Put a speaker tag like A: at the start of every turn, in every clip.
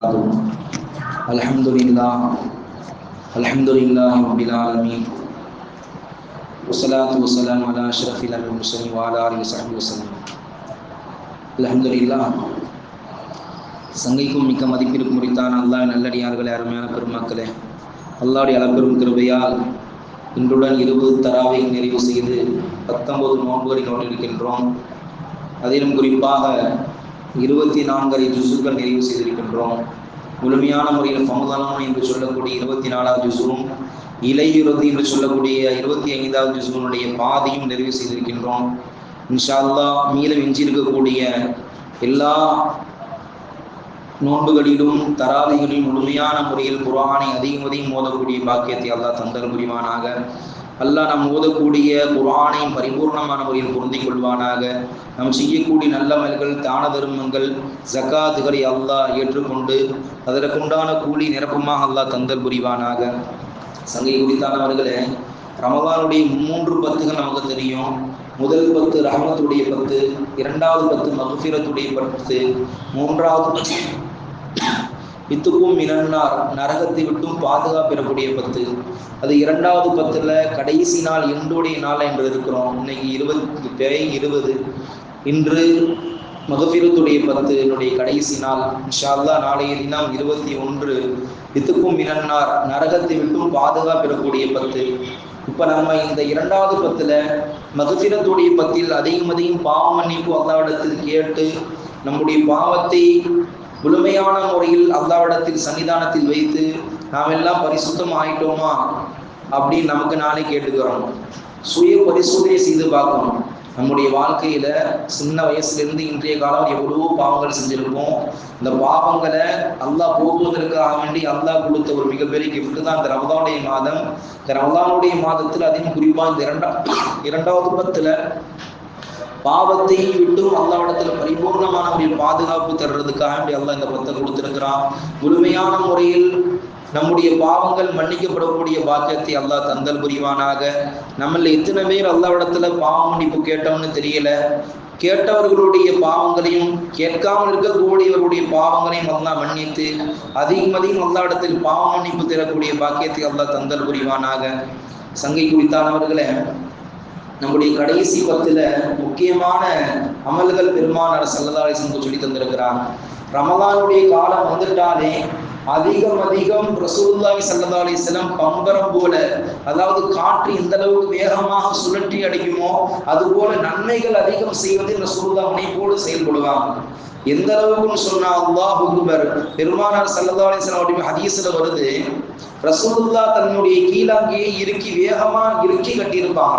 A: الحمد لله الحمد لله رب العالمين والصلاة والسلام على أشرف الأنبياء والمرسلين وعلى آله وصحبه وسلم الحمد لله சங்கைக்கும் மிக்க மதிப்பிற்கு முடித்தான் அல்லாஹ் நல்லடியார்களே அருமையான பெருமக்களே அல்லாவுடைய அளப்பெரும் கிருபையால் இன்றுடன் இருபது தராவை நிறைவு செய்து பத்தொன்பது நோன்புகளை கொண்டிருக்கின்றோம் அதிலும் குறிப்பாக இருபத்தி நான்கரை ஜுசுக்கள் நிறைவு செய்திருக்கின்றோம். முழுமையான முறையில் சமுதானம் என்று சொல்லக்கூடிய இருபத்தி நாலாவது ஜுசுவும் இலையுறுதி என்று சொல்லக்கூடிய இருபத்தி ஐந்தாவது ஜுசுவனுடைய பாதையும் நிறைவு செய்திருக்கின்றோம். இன்ஷா மீள மீதம் எஞ்சியிருக்கக்கூடிய எல்லா நோன்புகளிலும் தராதிகளிலும் முழுமையான முறையில் குரானை அதிகம் அதிகம் மோதக்கூடிய பாக்கியத்தை அல்லாஹ் தந்தர் புரிவானாக. அல்லாஹ் நாம் ஓதக்கூடிய குரானை பரிபூர்ணமான முறையில் பொருந்திக் கொள்வானாக. நாம் செய்யக்கூடிய நல்லமல்கள் தான தர்மங்கள் ஜக்காத்துகளை அல்லாஹ் ஏற்றுக்கொண்டு அதற்குண்டான கூலி நிரப்பமாக அல்லாஹ் தந்தல் புரிவானாக. சங்கை குறித்தானவர்களே ரமதானுடைய மூன்று பத்துகள் நமக்கு தெரியும். முதல் பத்து ரஹமத்துடைய பத்து இரண்டாவது பத்து மகுஃபிரத்துடைய பத்து மூன்றாவது பத்து வித்துக்கும் மினன்னார் நரகத்தை விட்டும் பாதுகாப்பு பெறக்கூடிய பத்து. அது இரண்டாவது பத்துல கடைசி நாள் இன்றுடைய நாள் என்று இருக்கிறோம். இன்னைக்கு இருபது பேரை இருபது. இன்று மகபிரத்துடைய பத்து என்னுடைய கடைசி நாள். இன்ஷால்லா நாளைய தினம் இருபத்தி ஒன்று. வித்துக்கும் மினன்னார் நரகத்தை விட்டும் பாதுகாப்பு பெறக்கூடிய பத்து. இப்ப நம்ம இந்த இரண்டாவது பத்துல மகசிரத்துடைய பத்தில் அதிகம் அதிகம் பாவ மன்னிப்பு அல்லாவிடத்தில் கேட்டு நம்முடைய பாவத்தை முழுமையான முறையில் அல்லாவிடத்தில் சன்னிதானத்தில் வைத்து நாம் எல்லாம் பரிசுத்தம் ஆயிட்டோமா அப்படின்னு நமக்கு நாளை கேட்டுக்கிறோம். சுய பரிசோதனை செய்து பார்க்கணும். நம்முடைய வாழ்க்கையில சின்ன வயசுலேருந்து இன்றைய காலம் எவ்வளவோ பாவங்கள் செஞ்சிருப்போம் இந்த பாவங்களை அல்லாஹ் போக்குவதற்காக வேண்டி அல்லாஹ் கொடுத்த ஒரு மிகப்பெரிய கிஃப்ட் தான் இந்த ரமதானுடைய மாதம். இந்த ரமதானுடைய மாதத்தில் அதையும் குறிப்பாக இந்த இரண்டா இரண்டாவது பத்துல பாவத்தையும் விட்டும் அல்லாவிடத்துல பரிபூர்ணமான முறையில் பாதுகாப்பு தர்றதுக்காக வேண்டி அல்லாஹ் இந்த பத்தை கொடுத்திருக்கிறான். முழுமையான முறையில் நம்முடைய பாவங்கள் மன்னிக்கப்படக்கூடிய பாக்கியத்தை அல்லாஹ் தந்தல் புரிவானாக. நம்மள எத்தனை பேர் அல்லாவிடத்துல பாவ மன்னிப்பு கேட்டோம்னு தெரியல. கேட்டவர்களுடைய பாவங்களையும் கேட்காமல் இருக்கக்கூடியவர்களுடைய பாவங்களையும் அல்லாஹ் மன்னித்து அதிகம் அதிகம் அல்லாவிடத்தில் பாவ மன்னிப்பு தரக்கூடிய பாக்கியத்தை அல்லாஹ் தந்தல் புரிவானாக. சங்கை குறித்தானவர்களை நம்முடைய கடைசி பத்துல முக்கியமான அமல்கள் பெருமானார் சல்லதாலை சொல்லி தந்திருக்கிறார். ரமலானுடைய காலம் வந்துட்டாலே அதிகம் அதிகம் ரசூல்லாய் சல்லா அலிஸ்லாம் பம்பரம் போல அதாவது காற்று எந்த அளவுக்கு வேகமாக சுழற்றி அடிக்குமோ அது போல நன்மைகள் அதிகம் செய்வதில் ரசூல்லா முனைப்போடு செயல்படுவாங்க எந்த அளவுக்குன்னு சொன்னா அல்லாஹ் அக்பர் பெருமானார் சல்லா அலிஸ்லாம் அப்படி ஹதீஸ்ல வருது ரசூலுல்லா தன்னுடைய கீழாங்கியை இறுக்கி வேகமா இறுக்கி கட்டியிருப்பாங்க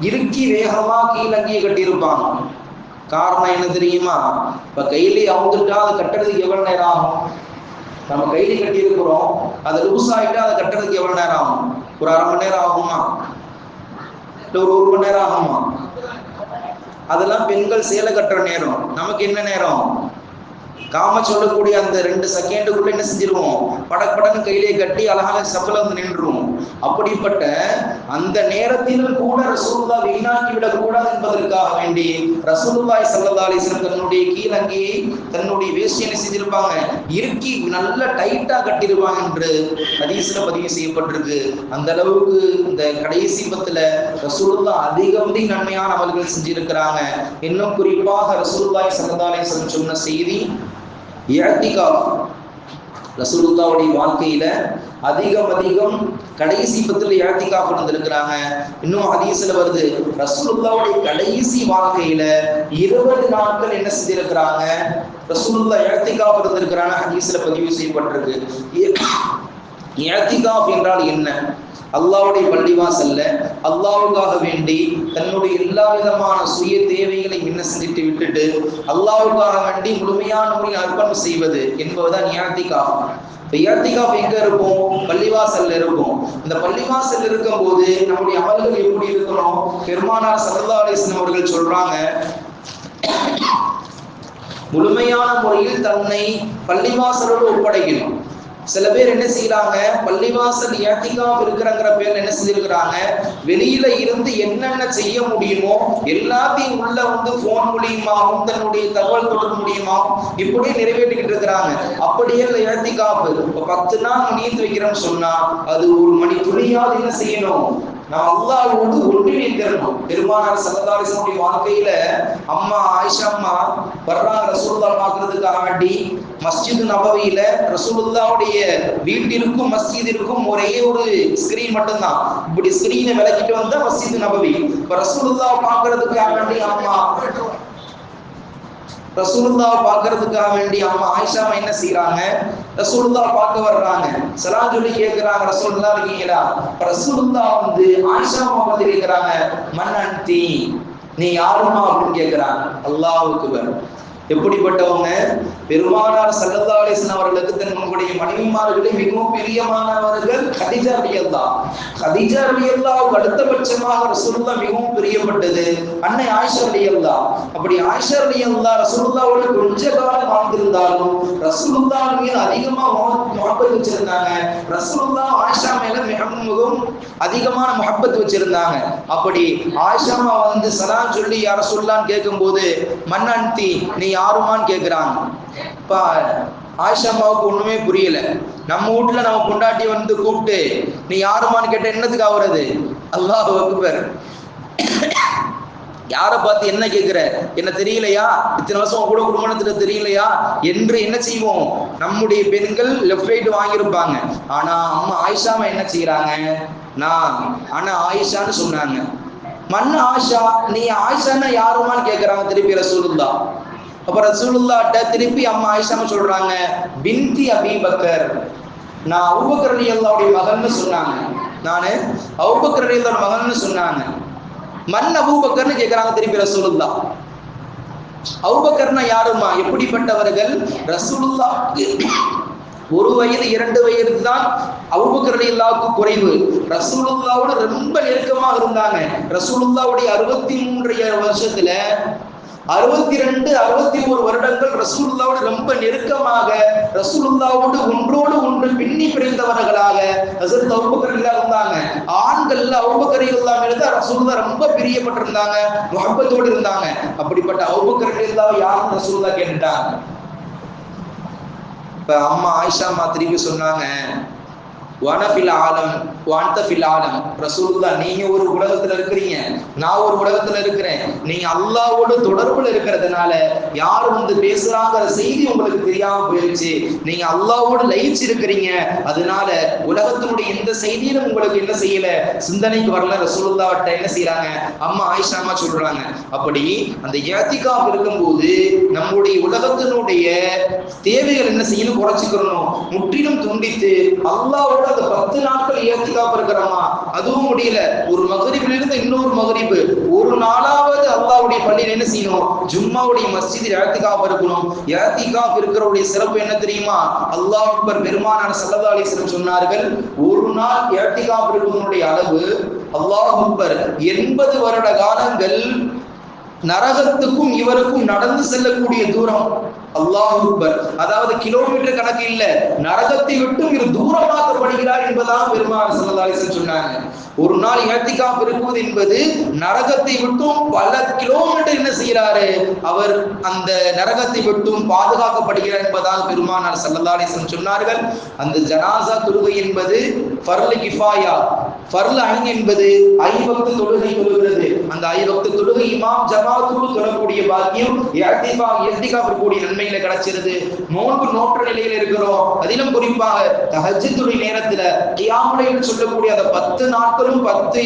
A: இறுக்கி வேகமா கீழங்கியை கட்டியிருப்பாங்க. காரணம் என்ன தெரியுமா? இப்ப கையிலே அவுந்துட்டா அதை கட்டுறதுக்கு எவ்வளவு நேரம் ஆகும்? நம்ம கையில கட்டி இருக்கிறோம் அது லூஸ் ஆகிட்டா அதை கட்டுறதுக்கு எவ்வளவு நேரம் ஆகும்? ஒரு அரை மணி நேரம் ஆகுமா? இல்ல ஒரு ஒரு மணி நேரம் ஆகுமா? அதெல்லாம் பெண்கள் சேலை கட்டுற நேரம். நமக்கு என்ன நேரம்? காம சொல்லக்கூடிய அந்த ரெண்டு செகண்டுக்குள்ள என்ன செஞ்சிருவோம்? படக்கு படன்னு கையிலே கட்டி அழகாக செப்பல வந்து நின்றுவோம் அப்படிப்பட்ட அந்த நேரத்திலும் கூட ரசூல்லா வீணாக்கி விடக்கூடாது என்பதற்காக வேண்டி ரசூலுல்லாய் சல்லா அலிஸ்லம் தன்னுடைய கீழங்கி தன்னுடைய வேஷ்டியை செஞ்சிருப்பாங்க? இறுக்கி நல்ல டைட்டா கட்டிருப்பாங்க என்று ஹதீஸ்ல பதிவு செய்யப்பட்டிருக்கு. அந்த அளவுக்கு இந்த கடைசி பத்துல ரசூலுல்லா அதிகம் நன்மையான அமல்கள் செஞ்சிருக்கிறாங்க. இன்னும் குறிப்பாக ரசூலுல்லாய் சல்லா அலிஸ்லம் சொன்ன செய்தி ரசூலுல்லாவுடைய வாழ்க்கையில அதிகம் அதிகம் கடைசி பத்துல இழத்திக்காப்பு இருந்திருக்கிறாங்க இன்னும் ஹதீஸ்ல வருது ரசூலுல்லாவுடைய கடைசி வாழ்க்கையில இருபது நாட்கள் என்ன செஞ்சிருக்கிறாங்க? ரசூலுல்லா இழத்திக்காப்பு இருந்திருக்கிறாங்க ஹதீஸ்ல பதிவு செய்யப்பட்டிருக்கு. இழத்திகாப் என்றால் என்ன? அல்லாவுடைய பள்ளிவாசல்ல அல்லாவுக்காக வேண்டி தன்னுடைய எல்லா விதமான சுய தேவைகளை என்ன செஞ்சுட்டு விட்டுட்டு அல்லாவுக்காக வேண்டி முழுமையான முறையில் அர்ப்பணம் செய்வது என்பதுதான் இயாத்திகாப் யாத்திகா இயாத்திகாப் எங்க இருக்கும்? பள்ளிவாசல்ல இருக்கும். இந்த பள்ளிவாசல் இருக்கும் போது நம்முடைய அமல்கள் எப்படி இருக்கணும்? பெருமானார் சல்லா அவர்கள் சொல்றாங்க முழுமையான முறையில் தன்னை பள்ளிவாசலோடு ஒப்படைக்கணும். சில பேர் என்ன செய்யறாங்க பள்ளிவாசல் ஏத்திகாப் இருக்கிறங்கிற பேர் என்ன செஞ்சிருக்கிறாங்க வெளியில இருந்து என்னென்ன செய்ய முடியுமோ எல்லாத்தையும் உள்ள வந்து போன் மூலியமாகவும் தன்னுடைய தகவல் தொடர்பு மூலியமாகவும் இப்படி நிறைவேற்றிக்கிட்டு இருக்கிறாங்க. அப்படியே இல்லை ஏத்திகாப்பு இப்ப பத்து நாள் நீந்து வைக்கிறோம்னு சொன்னா அது ஒரு மணி துணியாவது என்ன செய்யணும்? நாம் அல்லாஹ்வோடு ஒன்றிணைந்திருந்தோம் பெருமானார் சல்லல்லாஹு வாழ்க்கையில அம்மா ஆயிஷா அம்மா வர்றாங்க ரசூல்லா பார்க்கறதுக்காக வேண்டி. மஸ்ஜித் நபவியில ரசூலுல்லாவுடைய வீட்டிற்கும் மஸ்ஜிதிற்கும் ஒரே ஒரு ஸ்கிரீன் மட்டும்தான். இப்படி ஸ்கிரீனை விளக்கிட்டு வந்தா மஸ்ஜித் நபவி. இப்ப ரசூலுல்லா பார்க்கறதுக்காக வேண்டி அம்மா ரசூலுல்லாவை பார்க்கறதுக்காக வேண்டி அம்மா ஆயிஷாமா என்ன செய்யறாங்க ரசூலுல்லா பார்க்க வர்றாங்க. சலாம் சொல்லி கேட்கிறாங்க ரசூலுல்லா இருக்கீங்களா? ரசூலுல்லா வந்து ஆயிஷாமா வந்து கேட்கிறாங்க மன்னன்தி நீ யாருமா அப்படின்னு கேட்கிறாங்க அல்லாவுக்கு எப்படிப்பட்டவங்க? பெருமானார் சல்லல்லா அலிஸ்லாம் அவர்களுக்கு தன்னுடைய மனைவிமார்களே மிகவும் பிரியமானவர்கள் ஹதிஜா ரலியல்லா ஹதிஜா ரலியல்லாவுக்கு அடுத்தபட்சமாக ரசூல்லா மிகவும் பிரியப்பட்டது அன்னை ஆயிஷா ரலியல்லா அப்படி ஆயிஷா ரலியல்லா ரசூல்லாவோட கொஞ்ச காலம் வாழ்ந்திருந்தாலும் ரசூல்லா மீது அதிகமா முகப்பத் வச்சிருந்தாங்க. ரசூல்லா ஆயிஷா மேல மிகவும் அதிகமான முகப்பத் வச்சிருந்தாங்க. அப்படி ஆயிஷாமா வந்து சலாம் சொல்லி யார சொல்லான்னு கேட்கும்போது மன்னன்தி நீ யாருமான்னு கேட்குறாங்க இப்போ ஆயிஷம்மாவுக்கு ஒன்றுமே புரியல. நம்ம வீட்டில் நம்ம பொண்டாட்டி வந்து கூப்பிட்டு நீ யாருமான்னு கேட்ட என்னத்துக்கு ஆகுறது அல்லாஹ் வகுப்பர் யாரை பார்த்து என்ன கேட்குற என்ன தெரியலையா? இத்தனை வருஷம் கூட குடும்பத்தில் தெரியலையா? என்று என்ன செய்வோம்? நம்முடைய பெண்கள் லெஃப்ட் ரைட் வாங்கியிருப்பாங்க. ஆனா அம்மா ஆயிஷாமா என்ன செய்யறாங்க நான் ஆனா ஆயிஷான்னு சொன்னாங்க. மண் ஆஷா நீ ஆயிஷான்னா யாருமான்னு கேட்கறாங்க திருப்பி ரசூலுல்லா அப்ப ரசூலுல்லாட்ட திருப்பி அம்மா ஆயிஷாம சொல்றாங்க பிந்தி அபிபக்கர் நான் அவுபக்கர் அல்லாவுடைய மகன்னு சொன்னாங்க. நானு அவுபக்கர் அலி மகன் மகன்னு சொன்னாங்க. மண் அபூபக்கர்னு கேட்கறாங்க திருப்பி ரசூலுல்லா அவுபக்கர்னா யாருமா எப்படிப்பட்டவர்கள்? ரசூலுல்லா ஒரு வயது இரண்டு வயது தான் அவுபக்கர் இல்லாவுக்கு குறைவு. ரசூலுல்லாவோட ரொம்ப நெருக்கமாக இருந்தாங்க. ரசூலுல்லாவுடைய அறுபத்தி மூன்று வருஷத்துல அறுபத்தி ரெண்டு அறுபத்தி ஒரு வருடங்கள் ரசூல்லாவோடு ரொம்ப நெருக்கமாக ரசூலுல்லாவோடு ஒன்றோடு ஒன்று பின்னி பிரிந்தவர்களாக ஹசரத் அவுபக்கரில்லா இருந்தாங்க. ஆண்கள்ல அவுபக்கர் இல்லா மேல ரசூல்லா ரொம்ப பிரியப்பட்டிருந்தாங்க முகப்பத்தோடு இருந்தாங்க. அப்படிப்பட்ட அவுபக்கர் இல்லாவை யாரும் ரசூல்லா கேட்டுட்டாங்க. இப்ப அம்மா ஆயிஷா அம்மா திரும்பி சொன்னாங்க வனபிலாலம் ஆலம் வான்த ஆலம். ரசூலுல்லா நீங்க ஒரு உலகத்துல இருக்கிறீங்க. நான் ஒரு உலகத்துல இருக்கிறேன். நீங்க அல்லாவோட தொடர்புல இருக்கிறதுனால யார் வந்து பேசுறாங்கிற செய்தி உங்களுக்கு தெரியாம போயிருச்சு. நீங்க அல்லாவோட லயிச்சு இருக்கிறீங்க. அதனால உலகத்தினுடைய எந்த செய்தியிலும் உங்களுக்கு என்ன செய்யல? சிந்தனைக்கு வரல. ரசூலுல்லாவட்ட என்ன செய்யறாங்க அம்மா ஆயிஷா அம்மா சொல்றாங்க. அப்படி அந்த ஏத்திகாப் இருக்கும்போது நம்முடைய உலகத்தினுடைய தேவைகள் என்ன செய்யணும்? குறைச்சிக்கிறணும் முற்றிலும் துண்டித்து அல்லாவோட அந்த பத்து நாட்கள் ஏத்திகாப் இருக்கிறோமா அதுவும் முடியல. ஒரு மகரிப்பிலிருந்து இருந்து இன்னொரு மகரிப்பு ஒரு நாளாவது அல்லாவுடைய பள்ளியில் என்ன செய்யணும்? ஜும்மாவுடைய மஸ்ஜிதில் ஏத்திகாப் இருக்கணும் ஏத்திகாப் இருக்கிறவருடைய சிறப்பு என்ன தெரியுமா? அல்லாஹ் அக்பர் பெருமானான சல்லா அலிஸ்லம் சொன்னார்கள் ஒரு நாள் ஏத்திகாப் இருப்பதனுடைய அளவு அல்லாஹ் அக்பர் எண்பது வருட காலங்கள் நரகத்துக்கும் இவருக்கும் நடந்து செல்லக்கூடிய தூரம். அல்லாஹ் அதாவது கிலோமீட்டர் கணக்கு இல்ல. நரகத்தை விட்டும் இவர் தூரமாக்கப்படுகிறார் என்பதாக பெருமாள் சல்லதாலிசன் சொன்னாங்க. ஒரு நாள் ஏத்திகாப் இருக்குவது என்பது நரகத்தை விட்டும் பல கிலோமீட்டர் என்ன செய்கிறாரு? அவர் அந்த நரகத்தை விட்டும் பாதுகாக்கப்படுகிறார் என்பதாக பெருமானார் சல்லதாலிசன் சொன்னார்கள். அந்த ஜனாசா தொழுகை என்பது ஃபர்ல கிஃபாயா. ஃபர்ல ஐன் என்பது ஐவக்து தொழுகை தொழுகிறது. அந்த ஐவக்து தொழுகை இமாம் ஜமாத்தோடு தொழக்கூடிய பாக்கியம் ஏத்திகா ஏத்திகா இருக்கக்கூடிய நிலையில கிடைச்சிருது. நோன்பு நோற்ற நிலையில இருக்கிறோம். அதிலும் குறிப்பாக தஹஜ்ஜுடைய நேரத்துல கியாமுலைன்னு சொல்லக்கூடிய அந்த பத்து நாட்களும் பத்து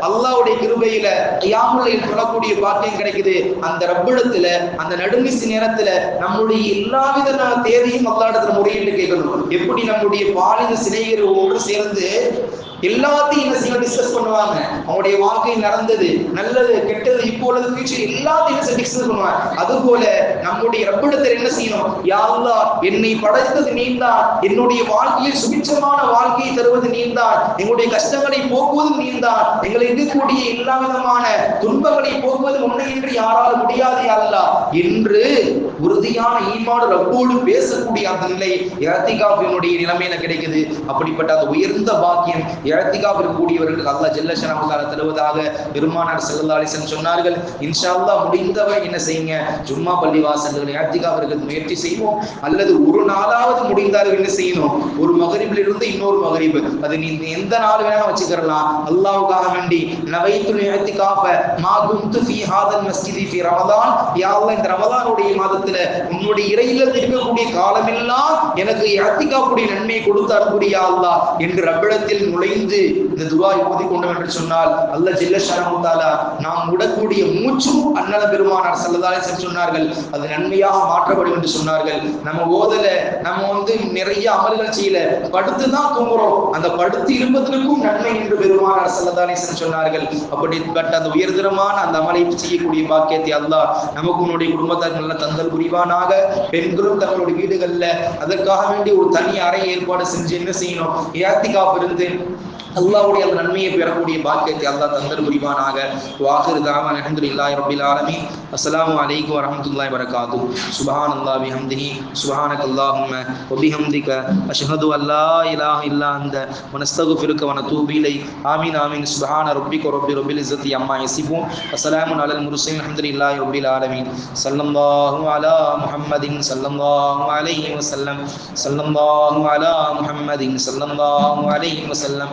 A: அல்லாவுடைய கிருபையில கியாமுலையில் சொல்லக்கூடிய பாக்கியம் கிடைக்குது. அந்த ரப்பிடத்துல அந்த நடுமிசு நேரத்துல நம்முடைய எல்லாவித தேவையும் அல்லாடத்துல முறையிட்டு கேட்கணும். எப்படி நம்முடைய பாலின சினைகள் ஒன்று சேர்ந்து எல்லாத்தையும் என்ன செய்ய டிஸ்கஸ் பண்ணுவாங்க. அவங்களுடைய வாழ்க்கை நடந்தது நல்லது கெட்டது இப்போ உள்ளது ஃபியூச்சர் எல்லாத்தையும் என்ன டிஸ்கஸ் பண்ணுவாங்க. அது போல நம்முடைய ரப்பிடத்தில் என்ன செய்யணும்? யா என்னை படைத்தது நீந்தான். என்னுடைய வாழ்க்கையில் சுபிச்சமான வாழ்க்கையை தருவது நீந்தான். எங்களுடைய கஷ்டங்களை போக்குவதும் நீந்தான். எங்களை இருக்கக்கூடிய எல்லா விதமான துன்பங்களை போக்குவது உன்னை என்று யாரால் முடியாது யா என்று உறுதியான ஈமாடு ரப்போடு பேசக்கூடிய அந்த நிலை இழத்திகாப்பினுடைய நிலைமையில கிடைக்குது. அப்படிப்பட்ட அந்த உயர்ந்த பாக்கியம் இழத்திகாப் இருக்கக்கூடியவர்களுக்கு அல்லாஹ் ஜெல்லஷனாவுக்கால தருவதாக பெருமானார் செல்லல்லா அலிசன் சொன்னார்கள். இன்ஷா அல்லா முடிந்தவரை என்ன செய்யுங்க? ஜும்மா பள்ளி வாசல்கள் இழத்திகாவிற்கு முயற்சி செய்வோம். அல்லது ஒரு நாளாவது முடிந்தாலும் என்ன செய்யணும்? ஒரு மகரிபில் இருந்து இன்னொரு மகரிபு. அது நீ எந்த நாள் வேணா வச்சுக்கிறலாம் அல்லாவுக்காக வேண்டி. நவைத்துல் இழத்திகாஃப மா குந்து ஃபி ஹாதன் மஸ்ஜிதி ஃபி ரமதான். யா இந்த ரமதானுடைய மாதத்துல உன்னுடைய இறையிலத்தில் இருக்கக்கூடிய காலமெல்லாம் எனக்கு இழத்திகாப்புடைய நன்மை கொடுத்து கூடிய அல்லா என்று ரப்பிடத்தில் நுழைந்து இந்த துவா ஓதி கொண்டோம் என்று சொன்னால் அல்ல ஜில்ல ஷரமுத்தாலா நாம் விடக்கூடிய மூச்சும் அன்னல பெருமானார் சல்லதாலே சொன்னார்கள் அது நன்மையாக மாற்றப்படும் என்று சொன்னார்கள். நம்ம ஓதல நம்ம வந்து நிறைய அமல்கள் செய்யல படுத்து தான் தூங்குறோம். அந்த படுத்து இருப்பதற்கும் நன்மை என்று பெருமானார் சல்லதாலே சொன்னார்கள். அப்படிப்பட்ட அந்த உயர்தரமான அந்த அமலை செய்யக்கூடிய பாக்கியத்தை அல்லாஹ் நமக்கு உன்னுடைய குடும்பத்தார் நல்ல தந்தல் புரிவானாக. பெண்களும் தங்களுடைய வீடுகள்ல அதற்காக வேண்டி ஒரு தனி அறை ஏற்பாடு செஞ்சு என்ன செய்யணும்? ஏத்திகாப்பு இருந்து அல்லாவுடைய அந்த நன்மையை பெறக்கூடிய பாக்கியத்தை அல்லாஹ் தந்தர் புரிவானாக. வாஹிர் தாமன் அல்ஹம்துலில்லாஹி ரப்பில் ஆலமி அஸ்ஸலாமு அலைக்கும் வரஹ்மத்துல்லாஹி வரகாத்துஹு சுப்ஹானல்லாஹி பிஹம்திஹி சுப்ஹானக அல்லாஹும்ம வ பிஹம்திக அஷ்ஹது அன் லா இலாஹ இல்லா அந்த வ நஸ்தக்ஃபிருக தூபிலை ஆமீன் ஆமீன். சுப்ஹான ரப்பிக ரப்பி ரப்பில் இஸ்ஸத்தி அம்மா யசிஃபூன் வஸலாமுன் அலல் முர்சலீன் அல்ஹம்துலில்லாஹி ரபில் ஆலமீன். ஸல்லல்லாஹு அலா முஹம்மதின் ஸல்லல்லாஹு அலைஹி வஸல்லம். ஸல்லல்லாஹு அலா முஹம்மதின் ஸல்லல்லாஹு அலைஹி வஸல்லம்.